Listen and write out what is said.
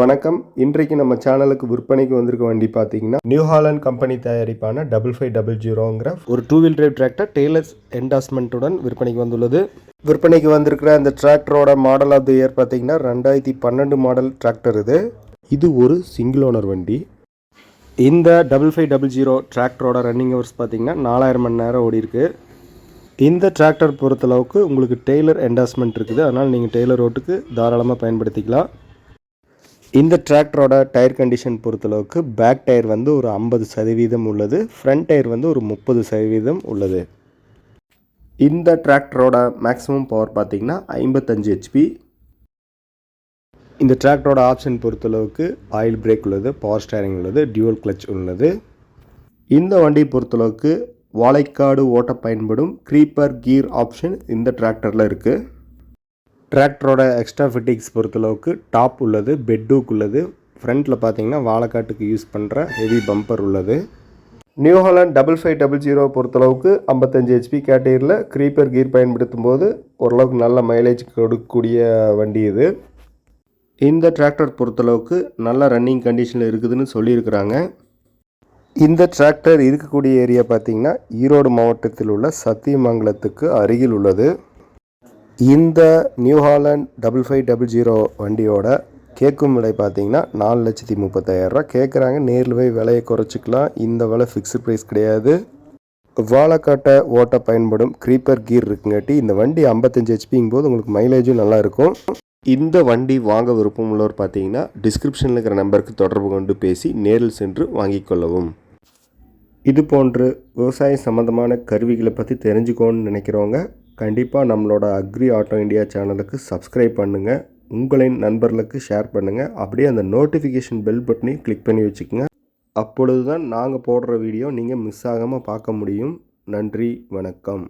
வணக்கம். இன்றைக்கு நம்ம சேனலுக்கு விற்பனைக்கு வந்திருக்க வண்டி பார்த்தீங்கன்னா நியூ ஹாலண்ட் கம்பெனி தயாரிப்பான டபுள் ஃபைவ் டபுள் ஜீரோங்கிற ஒரு two wheel drive tractor tailors என்டாஸ்மெண்ட்டுடன் விற்பனைக்கு வந்துள்ளது. விற்பனைக்கு வந்திருக்கிற அந்த டிராக்டரோட மாடல் ஆஃப் த இயர் பார்த்தீங்கன்னா ரெண்டாயிரத்தி பன்னெண்டு மாடல் டிராக்டர் இது. இது ஒரு சிங்கிள் ஓனர் வண்டி. இந்த டபுள் ஃபைவ் டபுள் ஜீரோ டிராக்டரோட ரன்னிங் ஹவர்ஸ் பார்த்தீங்கன்னா நாலாயிரம் மணி நேரம் ஓடி இந்த டிராக்டர் பொறுத்தளவுக்கு உங்களுக்கு டெய்லர் என்டாஸ்மெண்ட் இருக்குது. அதனால் நீங்கள் டெய்லர் ரோட்டுக்கு தாராளமாக பயன்படுத்திக்கலாம். இந்த டிராக்டரோட டயர் கண்டிஷன் பொறுத்தளவுக்கு பேக் டயர் வந்து ஒரு ஐம்பது சதவீதம் உள்ளது ஃப்ரண்ட் டயர் வந்து ஒரு முப்பது சதவீதம் உள்ளது. இந்த டிராக்டரோட மேக்ஸிமம் பவர் பார்த்தீங்கன்னா ஐம்பத்தஞ்சு ஹெச்பி இந்த டிராக்டரோட ஆப்ஷன் பொறுத்தளவுக்கு ஆயில் பிரேக் உள்ளது பவர் ஸ்டேரிங் உள்ளது டியூவல் கிளச் உள்ளது. இந்த வண்டியை பொறுத்தளவுக்கு வாழைக்காடு ஓட்ட பயன்படும் க்ரீப்பர் கீர் ஆப்ஷன் இந்த டிராக்டரில் இருக்குது டிராக்டரோட எக்ஸ்ட்ரா ஃபிட்டிங்ஸ் பொறுத்தளவுக்கு டாப் உள்ளது பெட்டூக் உள்ளது. ஃப்ரண்ட்டில் பார்த்தீங்கன்னா வாழைக்காட்டுக்கு யூஸ் பண்ணுற ஹெவி பம்பர் உள்ளது. New Holland double five double zero பொறுத்தளவுக்கு ஐம்பத்தஞ்சு ஹெச்பி கேட்டகரியில் க்ரீப்பர் கீர் பயன்படுத்தும் போது ஓரளவுக்கு நல்ல மைலேஜ் கொடுக்கக்கூடிய வண்டி இது. இந்த டிராக்டர் பொறுத்தளவுக்கு நல்ல ரன்னிங் கண்டிஷனில் இருக்குதுன்னு சொல்லியிருக்கிறாங்க. இந்த டிராக்டர் இருக்கக்கூடிய ஏரியா பார்த்திங்கன்னா ஈரோடு மாவட்டத்தில் உள்ள சத்தியமங்கலத்துக்கு அருகில் உள்ளது. இந்த new Holland double five double zero வண்டியோட கேட்கும் விலை பார்த்தீங்கன்னா நாலு லட்சத்தி முப்பத்தாயிரரூவா கேட்குறாங்க நேரில் போய் விலையை குறைச்சிக்கலாம். இந்த விலை ஃபிக்ஸ்டு ப்ரைஸ் கிடையாது. வாழைக்காட்டை ஓட்ட பயன்படும் க்ரீப்பர் கீர் இருக்குங்காட்டி இந்த வண்டி ஐம்பத்தஞ்சு ஹெச்பிங்கும் போது உங்களுக்கு மைலேஜும் நல்லா இருக்கும். இந்த வண்டி வாங்க விருப்பம் உள்ளவர் பார்த்தீங்கன்னா டிஸ்கிரிப்ஷனில் இருக்கிற நம்பருக்கு தொடர்பு கொண்டு பேசி நேரில் சென்று வாங்கிக் கொள்ளவும். இது போன்று விவசாயம் சம்மந்தமான கருவிகளை பற்றி தெரிஞ்சுக்கோன்னு நினைக்கிறவங்க கண்டிப்பாக நம்மளோட அக்ரி ஆட்டோ இந்தியா சேனலுக்கு சப்ஸ்கிரைப் பண்ணுங்கள் உங்களின் நண்பர்களுக்கு ஷேர் பண்ணுங்கள் அப்படியே அந்த நோட்டிஃபிகேஷன் பெல் பட்டனையும் கிளிக் பண்ணி வச்சுக்கோங்க. அப்பொழுது தான் நாங்கள் போடுற வீடியோ நீங்கள் மிஸ் ஆகாமல் பார்க்க முடியும். நன்றி வணக்கம்.